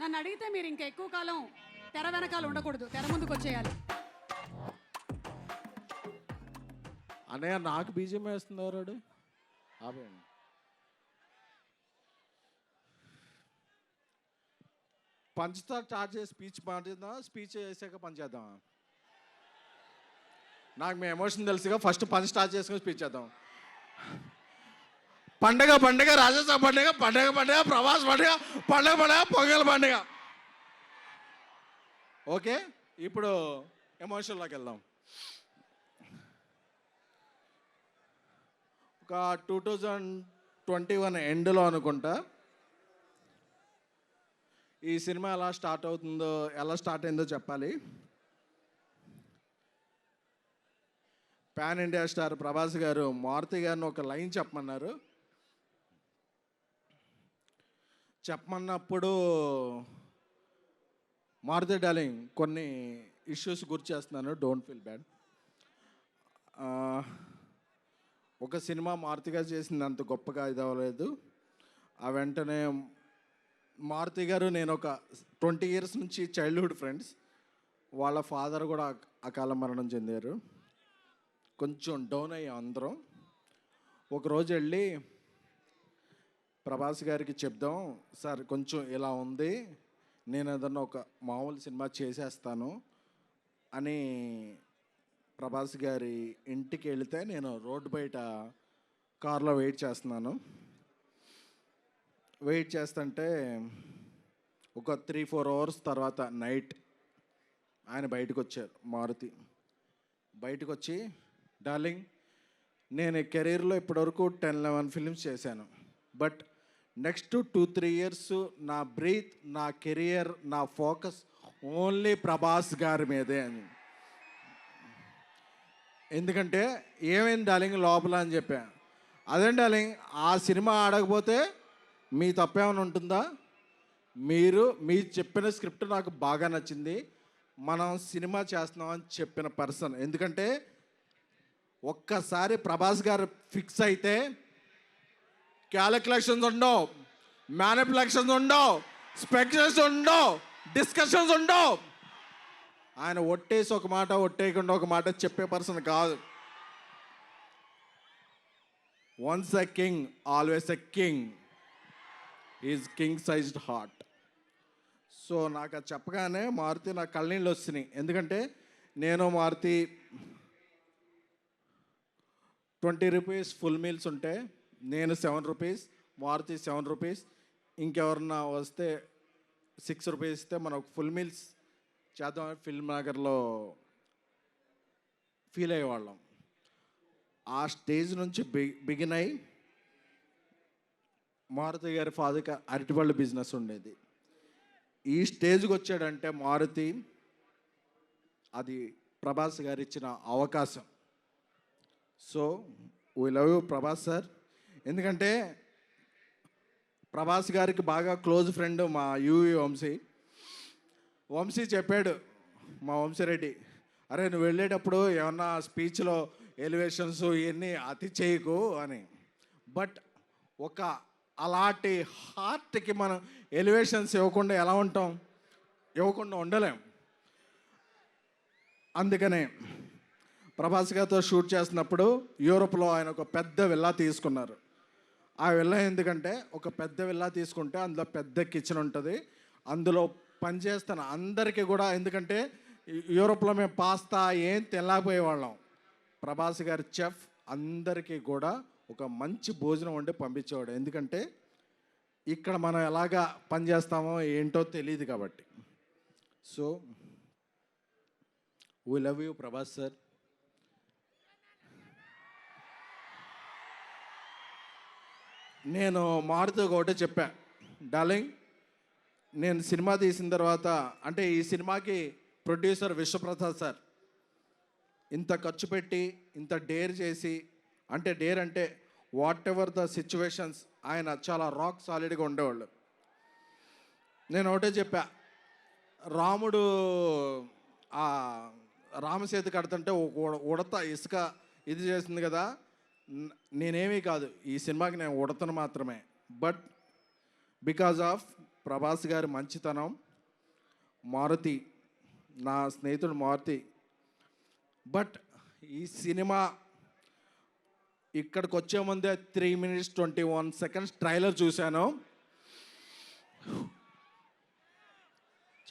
నన్ను అడిగితే మీరు ఇంకా ఎక్కువ కాలం తెర వెనకాల ఉండకూడదు. తెర ముందుకు వచ్చేయాలి. అన్నయ్య నాకు బీజం వేస్తున్నారు ఆపేయండి. పంచుతో స్టార్ట్ చేసి స్పీచ్ మాట్లాడదాం స్పీచ్ చేసాక పంచ్ నాకు మీ ఎమోషన్ తెలుసుగా ఫస్ట్ పంచ్ స్టార్ట్ చేసుకుని స్పీచ్ చేద్దాం. పండగ పండగ రాజస్థాన్ పండగ పండగ పండగ ప్రవాస్ పండగ పండగ పండగ పొంగల్ పండగ. ఓకే ఇప్పుడు ఎమోషన్లోకి వెళ్దాం. ఒక టూ థౌజండ్ ట్వంటీ వన్ ఎండ్లో అనుకుంటా. ఈ సినిమా ఎలా స్టార్ట్ అవుతుందో ఎలా స్టార్ట్ అయిందో చెప్పాలి. పాన్ ఇండియా స్టార్ ప్రభాస్ గారు మారుతి గారిని ఒక లైన్ చెప్పమన్నారు. చెప్పమన్నప్పుడు మారుతి డాలింగ్ కొన్ని ఇష్యూస్ గుర్తు చేస్తున్నాను. డోంట్ ఫీల్ బ్యాడ్ ఒక సినిమా మారుతిగా చేసింది అంత గొప్పగా ఇది అవ్వలేదు. ఆ వెంటనే మారుతి గారు నేను ఒక ట్వంటీ ఇయర్స్ నుంచి చైల్డ్హుడ్ ఫ్రెండ్స్ వాళ్ళ ఫాదర్ కూడా అకాల మరణం చెందారు. కొంచెం డౌన్ అయ్యాం అందరం. ఒకరోజు వెళ్ళి ప్రభాస్ గారికి చెప్దాం సార్ కొంచెం ఇలా ఉంది నేను ఏదన్నా ఒక మామూలు సినిమా చేసేస్తాను అని ప్రభాస్ గారి ఇంటికి వెళితే నేను రోడ్డు బయట కారులో వెయిట్ చేస్తున్నాను. వెయిట్ చేస్తుంటే ఒక త్రీ ఫోర్ అవర్స్ తర్వాత నైట్ ఆయన బయటకు వచ్చారు మారుతి. బయటకు వచ్చి డార్లింగ్ నేను కెరీర్లో ఇప్పటివరకు టెన్ లెవెన్ ఫిల్మ్స్ చేశాను but next two three years నా బ్రీత్ నా కెరియర్ నా ఫోకస్ ఓన్లీ ప్రభాస్ గారి మీదే అని. ఎందుకంటే ఏమైంది డార్లింగ్ లోపల అని చెప్పా. అదే డార్లింగ్ ఆ సినిమా ఆడకపోతే మీ తప్పేమైనా ఉంటుందా? మీరు మీ చెప్పిన స్క్రిప్ట్ నాకు బాగా నచ్చింది. మనం సినిమా చేస్తున్నాం అని చెప్పిన పర్సన్. ఎందుకంటే ఒక్కసారి ప్రభాస్ గారు ఫిక్స్ అయితే క్యాలిక్యులేషన్స్ ఉండవు మ్యానిపులేషన్స్ ఉండవు స్పెక్యులేషన్స్ ఉండవు డిస్కషన్స్ ఉండవు. ఆయన ఒట్టేసి ఒక మాట ఒట్టేయకుండా ఒక మాట చెప్పే పర్సన్ కాదు. Once a king always a king is king sized heart so నాకు అది చెప్పగానే మారుతి నా కళ్ళనీళ్ళు వస్తున్నాయి ఎందుకంటే నేను Maruthi twenty rupees full meals ఉంటే నేను seven rupees Maruthi seven rupees ఇంకెవరన్నా వస్తే సిక్స్ రూపీస్ ఇస్తే మనం ఫుల్ మీల్స్ చేద్దాం ఫిల్మ్ నగర్లో ఫీల్ అయ్యేవాళ్ళం. ఆ స్టేజ్ నుంచి బి బిగిన్ అయి మారుతి గారి ఫాదర్కి అరటిపళ్ళు బిజినెస్ ఉండేది. ఈ స్టేజ్కి వచ్చాడంటే మారుతి అది ప్రభాస్ గారు ఇచ్చిన అవకాశం. So we love you Prabhas sir ఎందుకంటే ప్రభాస్ గారికి బాగా క్లోజ్ ఫ్రెండ్ మా యూవి వంశీ. వంశీ చెప్పాడు మా వంశీరెడ్డి అరే నువ్వు వెళ్ళేటప్పుడు ఏమన్నా స్పీచ్లో ఎలివేషన్స్ ఇవన్నీ అతి చేయకు అని. బట్ ఒక అలాంటి హార్ట్కి మనం ఎలివేషన్స్ ఇవ్వకుండా ఎలా ఉంటాం? ఇవ్వకుండా ఉండలేం. అందుకనే ప్రభాస్ గారితో షూట్ చేస్తున్నప్పుడు యూరోప్లో ఆయన ఒక పెద్ద విల్లా తీసుకున్నారు. ఆ విల్లా ఎందుకంటే ఒక పెద్ద విల్లా తీసుకుంటే అందులో పెద్ద కిచెన్ ఉంటుంది. అందులో పనిచేస్తాను అందరికీ కూడా ఎందుకంటే యూరోప్లో మేము పాస్తా ఏం తినలేకపోయేవాళ్ళం. ప్రభాస్ గారి చెఫ్ అందరికీ కూడా ఒక మంచి భోజనం వండి పంపించేవాడు. ఎందుకంటే ఇక్కడ మనం ఎలాగా పనిచేస్తామో ఏంటో తెలియదు కాబట్టి. So we love you Prabhas sir నేను మారుతూ ఒకటే చెప్పా. డార్లింగ్ నేను సినిమా తీసిన తర్వాత అంటే ఈ సినిమాకి ప్రొడ్యూసర్ విశ్వప్రసాద్ సార్ ఇంత ఖర్చు పెట్టి ఇంత డేర్ చేసి అంటే డేర్ అంటే వాట్ ఎవర్ ద సిచ్యువేషన్స్ ఆయన చాలా రాక్ సాలిడ్గా ఉండేవాళ్ళు. నేను ఒకటే చెప్పా రాముడు ఆ రామసేతు కడుతుంటే ఉడత ఇసుక ఇది చేసింది కదా నేనేమీ కాదు. ఈ సినిమాకి నేను ఉడతను మాత్రమే. బట్ బికాజ్ ఆఫ్ ప్రభాస్ గారి మంచితనం మారుతి నా స్నేహితుడు మారుతి. బట్ ఈ సినిమా ఇక్కడికి వచ్చే ముందే three minutes twenty one seconds trailer చూశాను.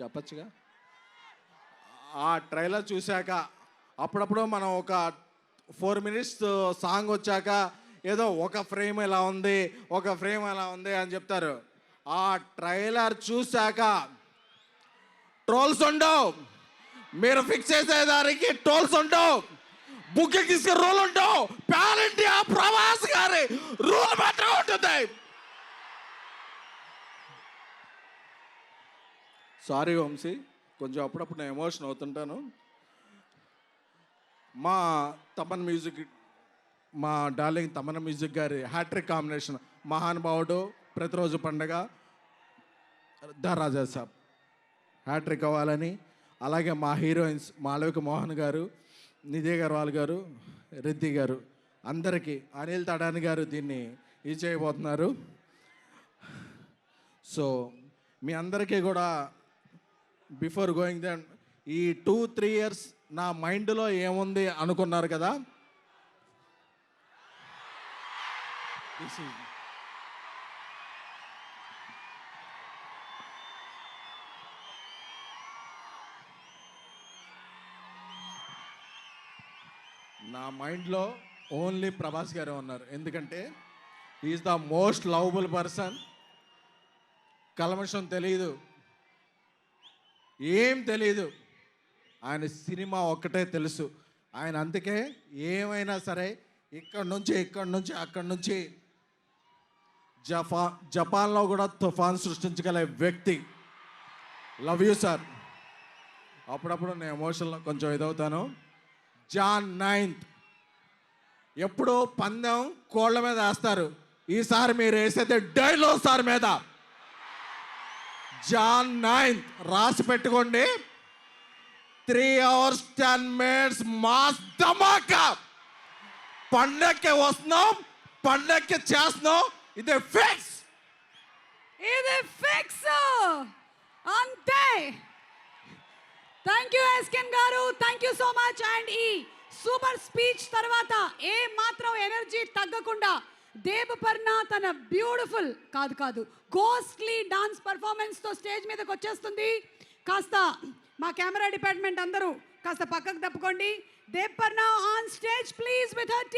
చెప్పచ్చుగా? ఆ ట్రైలర్ చూశాక అప్పుడప్పుడు మనం ఒక ఫోర్ మినిట్స్ సాంగ్ వచ్చాక ఏదో ఒక ఫ్రేమ్ ఇలా ఉంది ఒక ఫ్రేమ్ ఎలా ఉంది అని చెప్తారు. ఆ ట్రైలర్ చూశాక ట్రోల్స్ ఉండవు. మీరు ఫిక్స్ చేసేదానికి ట్రోల్స్ ఉండవు. బుక్ తీసుకుని రూల్ ఉండవు. ప్యాలెంటీ ఇండియా ప్రవాస్ గారి రూల్ మాత్రం ఉంటుంది. సారీ వంశీ కొంచెం అప్పుడప్పుడు నేను ఎమోషన్ అవుతుంటాను. మా తమన్ మ్యూజిక్ మా డార్లింగ్ తమన్ మ్యూజిక్ గారి హ్యాట్రిక్ కాంబినేషన్ మహానుభావుడు ప్రతిరోజు పండగ ద రాజా సాబ్. హ్యాట్రిక్ అవ్వాలని అలాగే మా హీరోయిన్స్ మాళవిక మోహన్ గారు నిధి అగర్వాల్ గారు రిద్ది గారు అందరికీ అనిల్ తడాని గారు దీన్ని ఇది చేయబోతున్నారు. సో మీ అందరికీ కూడా బిఫోర్ గోయింగ్ దెన్ ఈ టూ త్రీ ఇయర్స్ నా మైండ్లో ఏముంది అనుకున్నారు కదా? నా మైండ్లో ఓన్లీ ప్రభాస్ గారే ఉన్నారు. ఎందుకంటే is the most lovable person కలమషం తెలియదు ఏం తెలియదు ఆయన సినిమా ఒక్కటే తెలుసు. ఆయన అందుకే ఏమైనా సరే ఇక్కడ నుంచి ఇక్కడ నుంచి అక్కడి నుంచి జపా జపాన్లో కూడా తుఫాన్ సృష్టించగల వ్యక్తి. లవ్ యూ సార్ అప్పుడప్పుడు నేను ఎమోషన్లో కొంచెం ఇదవుతాను. జాన్ నైన్త్ ఎప్పుడూ పందెం కోళ్ళ మీద వేస్తారు. ఈసారి మీరు వేసేది డైలో సార్ మీద. జాన్ నైన్త్ రాసి పెట్టుకోండి. Three hours ten minutes mass ధమాకా పండక్కి వస్తున్నాం పండక్కి చేస్తున్నాం ఇది ఫిక్స్ ఇది ఫిక్స్ అంతే థ్యాంక్ యూ ఎస్కెన్ గారు thank you so much and ఈ సూపర్ స్పీచ్ తర్వాత ఏ మాత్రం ఎనర్జీ తగ్గకుండా దేవపర్ణ తన బ్యూటిఫుల్ కాదు కాదు గోస్ట్లీ డాన్స్ పర్ఫార్మెన్స్తో స్టేజ్ మీదకి వచ్చేస్తుంది. కాస్త మా కెమెరా డిపార్ట్మెంట్ అందరూ కాస్త పక్కకు తప్పుకోండి. Devaparna on stage please with her